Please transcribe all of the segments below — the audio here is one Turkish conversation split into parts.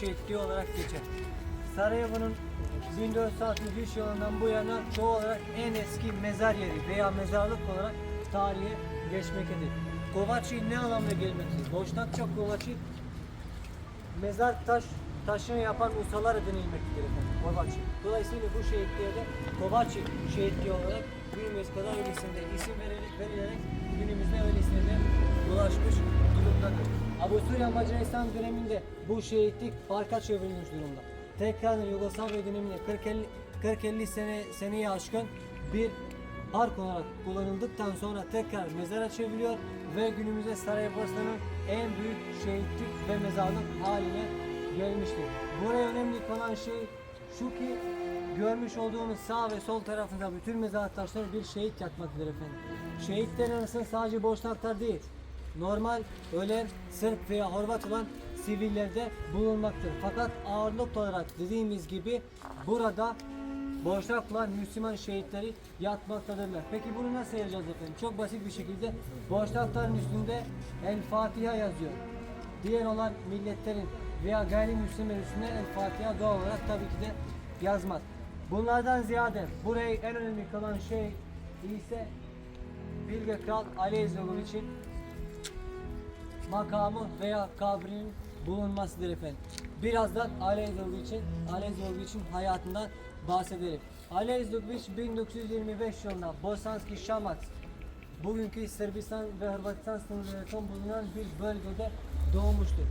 şehitliği olarak geçer. Sarajevo'nun 1463 yılından bu yana doğal olarak en eski mezar yeri veya mezarlık olarak tarihe geçmektedir. Kovaçi ne anlamda gelmektedir? Boşnakça Kovaçi mezar taş taşını yapan ustalar denilmektedir efendim. Kovaçi. Dolayısıyla bu şehitliğe de Kovaçi şehitliği olarak günümüz kadar öylesinde isim verilerek, verilerek günümüzde öylesine de ulaşmış durumdadır. Avusturya Macaristan döneminde bu şehitlik parka çevrilmiş durumda. Tekrar Yugoslavya döneminde 40-50 sene seneye aşkın bir park olarak kullanıldıktan sonra tekrar mezara çevriliyor ve günümüzde Saraybosna'nın en büyük şehitlik ve mezarlık haline gelmiştir. Buraya önemli olan şey şu ki görmüş olduğunuz sağ ve sol tarafında bütün mezar taşları bir şehit yatmaktadır efendim. Şehitlerin arasında sadece boşnaklar değil, normal ölen Sırp veya Horvat olan sivillerde bulunmaktır. Fakat ağırlık olarak dediğimiz gibi burada Boşnaklar Müslüman şehitleri yatmaktadırlar. Peki bunu nasıl yapacağız efendim? Çok basit bir şekilde Boşnakların üstünde El Fatiha yazıyor. Diğer olan milletlerin veya gayrimüslimlerin üstünde El Fatiha doğal olarak tabii ki de yazmaz. Bunlardan ziyade buraya en önemli kalan şey ise Bilge Kral Ali için makamı veya kabrinin bulunmasıdır efendim. Birazdan Ali için, Ali için hayatından bahsedelim. Ali Ezdoviç 1925 yılında Bosanski Şamac, bugünkü Sırbistan ve Hırvatistan sınırlarına yakın bulunan bir bölgede doğmuştur.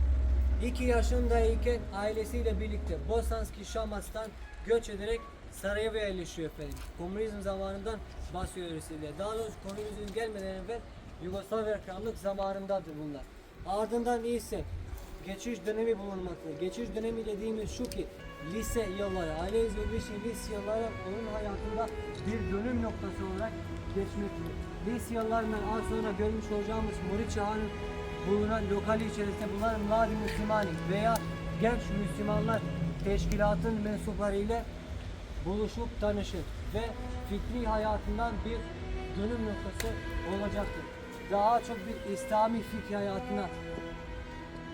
2 yaşındayken ailesiyle birlikte Bosanski Şamaç'tan göç ederek Sarajevo'ya yerleşiyor efendim. Komünizm zamanından bahsediyoruz size. Daha doğrusu komünizm gelmeden evvel Yugoslavya Krallık zamanındadır bunlar. Ardından ise geçiş dönemi bulunmaktadır. Geçiş dönemi dediğimiz şu ki lise yılları, aile izleyişi lise yılları onun hayatında bir dönüm noktası olarak geçmektedir. Lise yıllarından az sonra görmüş olacağımız Muriç Çağı'nın bulunan lokali içerisinde bulunan Mladi Müslümani veya genç Müslümanlar teşkilatın mensupları ile buluşup tanışır ve fikri hayatından bir dönüm noktası olacaktır. Daha çok bir İslami fikri hayatına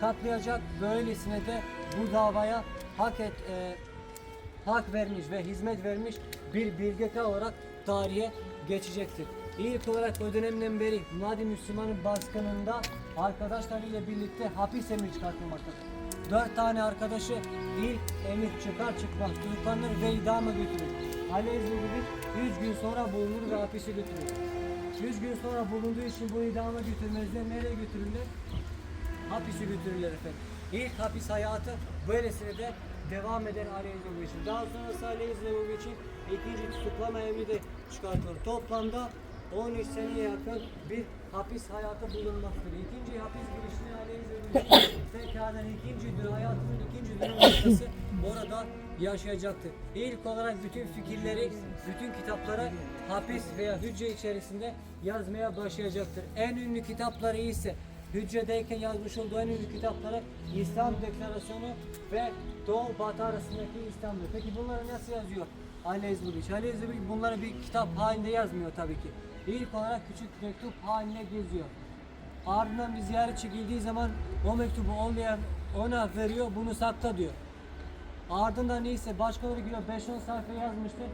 katlayacak. Böylesine de bu davaya hak et, e, hak vermiş ve hizmet vermiş bir bilgeka olarak tarihe geçecektir. İlk olarak o dönemden beri Mladi Müslüman'ın baskınında arkadaşlarıyla birlikte hapis emri çıkartılmaktadır. Dört tane arkadaşı ilk emir çıkar çıkmaz tutuklanır ve idama götürülür. Ali Ezbegoviç 100 gün sonra bulunur ve hapise götürülür. 100 gün sonra bulunduğu için bu idama götürmezler. Nereye götürürler? hapise götürürler efendim. İlk hapis hayatı böylesine de devam eden Ali için. Daha sonrası Ali için ikinci tutuklama emri de çıkartılır. Toplamda 13 seneye yakın bir hapis hayatı bulunmaktadır. İkinci hapis girişini için tekrardan ikinci dön hayatının ikinci dönüm noktası orada yaşayacaktır. İlk olarak bütün fikirleri, bütün kitapları hapis veya hücre içerisinde yazmaya başlayacaktır. En ünlü kitapları ise hücredeyken yazmış olduğu en ünlü kitapları İslam Deklarasyonu ve Doğu Batı arasındaki İslam'dır. Peki bunları nasıl yazıyor Ali Ezbuliç? Ali Ezbuliç bunları bir kitap halinde yazmıyor tabii ki. İlk olarak küçük mektup haline geziyor. Ardından bir ziyaret çekildiği zaman o mektubu olmayan ona veriyor, bunu sakla diyor. Ardından neyse başkaları giriyor 5-10 sayfa yazmıştır.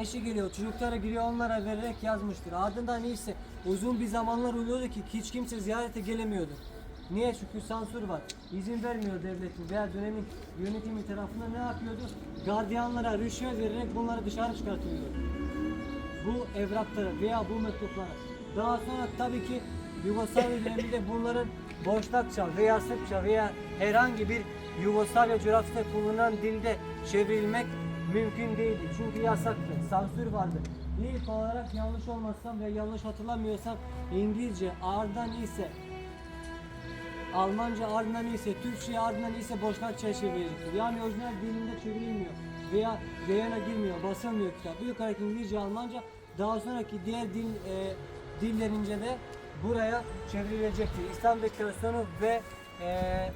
Eşi geliyor, çocuklara giriyor onlara vererek yazmıştır. Ardından neyse uzun bir zamanlar oluyordu ki hiç kimse ziyarete gelemiyordu. Niye? Çünkü sansür var. İzin vermiyor devletin veya dönemin yönetimi tarafından ne yapıyordu? Gardiyanlara rüşvet vererek bunları dışarı çıkartıyordu. Bu evrakları veya bu mektupları. Daha sonra tabii ki Yugoslavya döneminde bunların Boşnakça veya Sırpça veya herhangi bir Yugoslavya coğrafyasında kullanılan dilde çevrilmek mümkün değildi. Çünkü yasaktı, sansür vardı. İlk olarak yanlış olmazsam ve yanlış hatırlamıyorsam İngilizce ardından ise Almanca ardından ise Türkçe ardından ise Boşnakça çevrilecektir. Yani orijinal dilinde çevrilmiyor veya reyona girmiyor, basılmıyor kitap. Bu yukarıki İngilizce, Almanca daha sonraki diğer dil e, dillerince de buraya çevrilecektir. İslam Deklarasyonu ve e,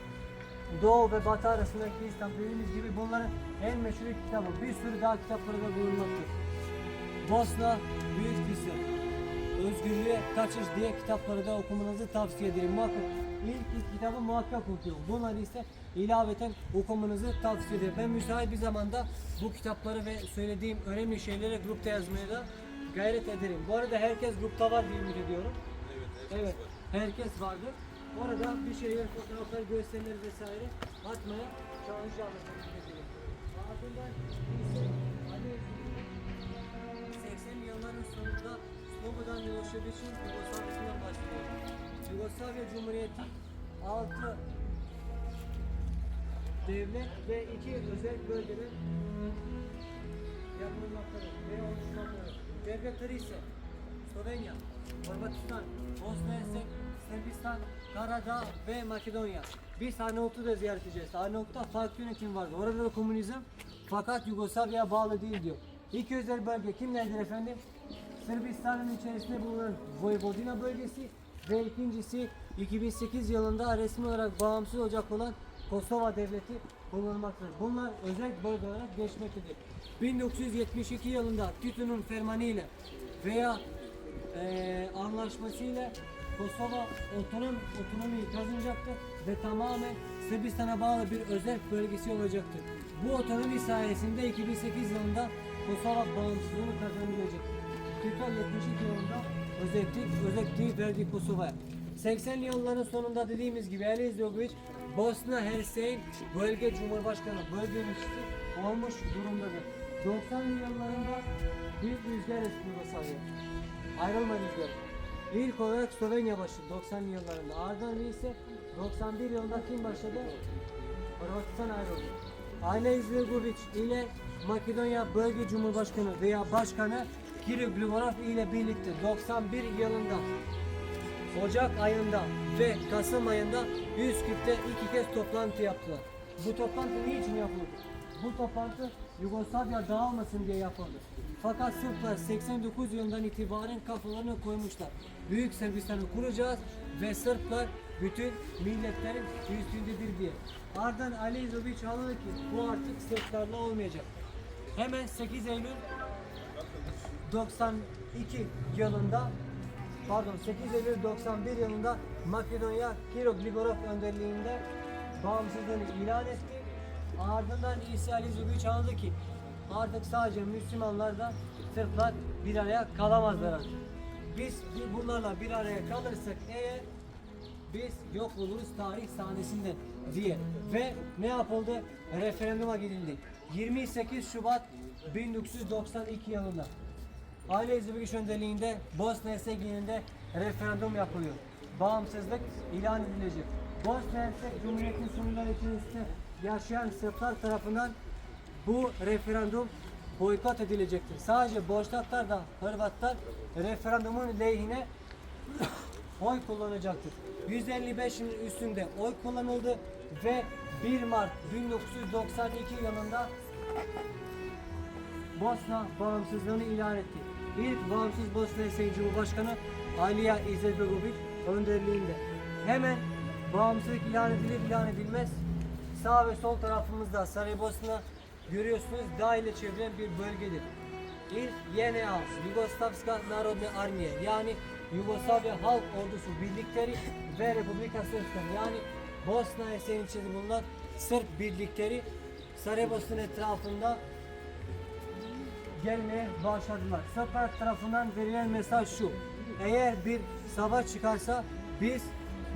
Doğu ve Batı arasındaki İslam dediğimiz gibi bunların en meşhur kitabı. Bir sürü daha kitapları da bulunmaktadır. Bosna Büyük Lise, Özgürlüğe Kaçış diye kitapları da okumanızı tavsiye ederim. Muhakkak ilk kitabı muhakkak okuyun. Bunlar ise ilaveten okumanızı tavsiye ederim. Ben müsait bir zamanda bu kitapları ve söylediğim önemli şeyleri grupta yazmaya da gayret ederim. Bu arada herkes grupta var diye ümit ediyorum. Evet, herkes vardır. Orada bir şeyler, fotoğraflar, gösteriler vesaire atmaya çalışacağım. Ardından ise hani 80 yılların sonunda Slobodan Milošević'in Yugoslavya'sından bahsediyorum. Yugoslavya Cumhuriyeti 6 devlet ve iki özel bölgede yapılmaktadır ve oluşmaktadır. Devletleri ise Slovenya, Hırvatistan, Bosna Hersek, Sırbistan, Karadağ ve Makedonya. Biz Arnavutlu'yu da ziyaret edeceğiz. Arnavut'ta farklı yönetim vardı. Orada da komünizm fakat Yugoslavya'ya bağlı değil diyor. İlk özel bölge kimlerdir efendim? Sırbistan'ın içerisinde bulunan Vojvodina bölgesi ve ikincisi 2008 yılında resmi olarak bağımsız olacak olan Kosova devleti bulunmaktadır. Bunlar özel bölge olarak geçmektedir. 1972 yılında Tito'nun fermanıyla veya eee anlaşmasıyla Kosova otonom otonomiyi kazanacaktır ve tamamen Sırbistan'a bağlı bir özel bölgesi olacaktır. Bu otonomi sayesinde 2008 yılında Kosova bağımsızlığını kazanabilecek. Tito 72 yılında özellik, özelliği verdi Kosova'ya. 80'li yılların sonunda dediğimiz gibi Ali İziogoviç Bosna Hersey'in bölge cumhurbaşkanı, bölge yöneticisi olmuş durumdadır. 90'lı yıllarında büyük rüzgar esti Yugoslavya. Ayrılma rüzgarı. İlk olarak Slovenya başladı 90'lı yıllarında. Ardından ise 91 yılında kim başladı? Hırvatistan ayrıldı. Aile İzmirgoviç ile Makedonya Bölge Cumhurbaşkanı veya Başkanı Kirill Gligorov ile birlikte 91 yılında Ocak ayında ve Kasım ayında Üsküp'te iki kez toplantı yaptılar. Bu toplantı niçin yapıldı? Bu toplantı Yugoslavya dağılmasın diye yapıldı. Fakat Sırplar 89 yılından itibaren kafalarına koymuşlar. Büyük Sırbistan'ı kuracağız ve Sırplar bütün milletlerin üstündedir diye. Ardından Ali İzoviç anladı ki bu artık Sırplarla olmayacak. Hemen 8 Eylül 92 yılında pardon 8 Eylül 91 yılında Makedonya Kiro Gligorov önderliğinde bağımsızlığını ilan etti. Ardından İsa Ali Zubiç anladı ki artık sadece Müslümanlar da Sırplar bir araya kalamazlar artık. Biz bunlarla bir araya kalırsak eğer biz yok oluruz tarih sahnesinden diye. Ve ne yapıldı? Referanduma gidildi. 28 Şubat 1992 yılında. Aile İzmir'in önderliğinde Bosna Hersek ilinde referandum yapılıyor. Bağımsızlık ilan edilecek. Bosna Hersek Cumhuriyeti'nin sınırları içerisinde yaşayan Sırplar tarafından bu referandum boykot edilecektir. Sadece Boşnaklar da Hırvatlar referandumun lehine oy kullanacaktır. 155'in üstünde oy kullanıldı ve 1 Mart 1992 yılında Bosna bağımsızlığını ilan etti. İlk bağımsız Bosna Hersek Cumhurbaşkanı Alija Izetbegović önderliğinde. Hemen bağımsızlık ilan edilir ilan edilmez. Sağ ve sol tarafımızda Saraybosna görüyorsunuz dağ ile çevrilen bir bölgedir. İlk YNA, Yugoslavska Narodna Armiye yani Yugoslavya Halk Ordusu birlikleri ve Republika Srpska yani Bosna Hersek'in içinde bulunan Sırp birlikleri Saraybosna'nın etrafında gelmeye başladılar. Sırplar tarafından verilen mesaj şu. Eğer bir savaş çıkarsa biz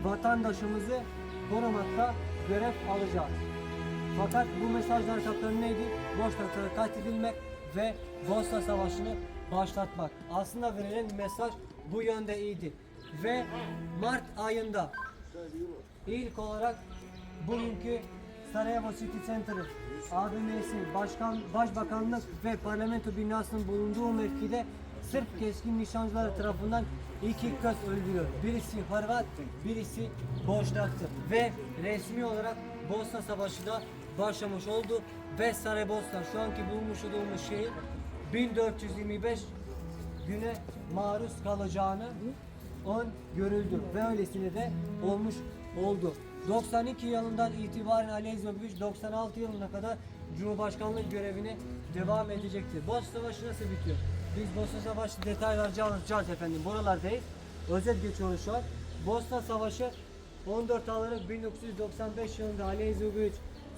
vatandaşımızı korumakta görev alacağız. Fakat bu mesajlar kapları neydi? Boşnaklara katledilmek ve Bosna Savaşı'nı başlatmak. Aslında verilen mesaj bu yönde iyiydi. Ve Mart ayında ilk olarak bugünkü Sarajevo City Center'ı ABM'si, Başkan, Başbakanlık ve Parlamento binasının bulunduğu mevkide Sırp keskin nişancıları tarafından iki kız öldürüyor. Birisi Hırvat, birisi Boşnaktı. Ve resmi olarak Bosna Savaşı da başlamış oldu. Ve Saraybosna şu anki bulmuş olduğumuz şehir 1425 güne maruz kalacağını on görüldü ve öylesine de olmuş oldu. 92 yılından itibaren Ali İzmirgoviç 96 yılına kadar Cumhurbaşkanlık görevine devam edecektir. Bosna Savaşı nasıl bitiyor? Biz Bosna Savaşı detaylarca anlatacağız efendim. Buralardayız. Özet geçiyoruz şu an. Bosna Savaşı 14 Aralık 1995 yılında Ali Izetbegovic,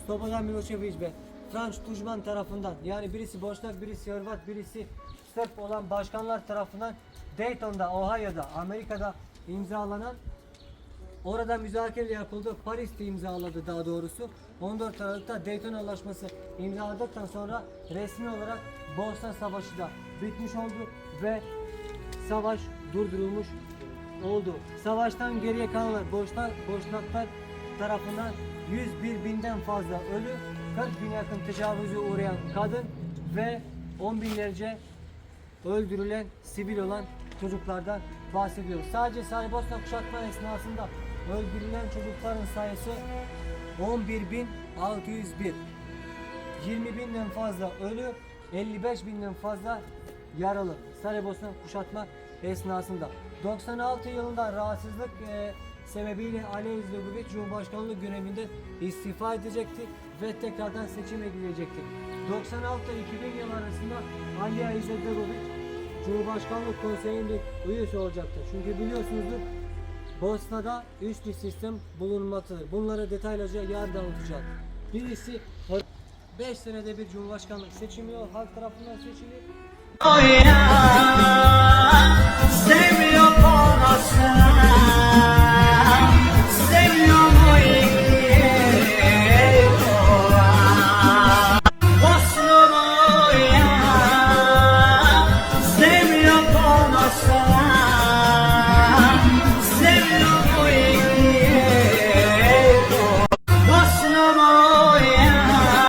Slobodan Milošević ve Franz Tuđman tarafından yani birisi Boşnak, birisi Hırvat, birisi Sırp olan başkanlar tarafından Dayton'da, Ohio'da, Amerika'da imzalanan Orada müzakere yapıldı. Paris'te imzaladı daha doğrusu. 14 Aralık'ta Dayton Anlaşması imzaladıktan sonra resmi olarak Bosna Savaşı da bitmiş oldu ve savaş durdurulmuş oldu. Savaştan geriye kalanlar Boşnak, Boşnaklar tarafından 101 binden fazla ölü, 40 bin yakın tecavüze uğrayan kadın ve 10 binlerce öldürülen sivil olan çocuklardan bahsediyoruz. Sadece Saraybosna kuşatma esnasında öldürülen çocukların sayısı 11.601. 20 binden fazla ölü, 55 binden fazla yaralı. Saraybosna kuşatma esnasında. 96 yılında rahatsızlık e, sebebiyle Ali İzzetbegovic Cumhurbaşkanlığı görevinden istifa edecekti ve tekrardan seçim edilecekti. 96 2000 yıl arasında Ali İzzetbegovic Cumhurbaşkanlığı Konseyi'nde üyesi olacaktır. Çünkü biliyorsunuzdur Bosna'da üçlü sistem bulunmaktadır. Bunları detaylıca yarın anlatacağız. Birisi 5 senede bir cumhurbaşkanlık seçimi halk tarafından seçilir. Oh yeah.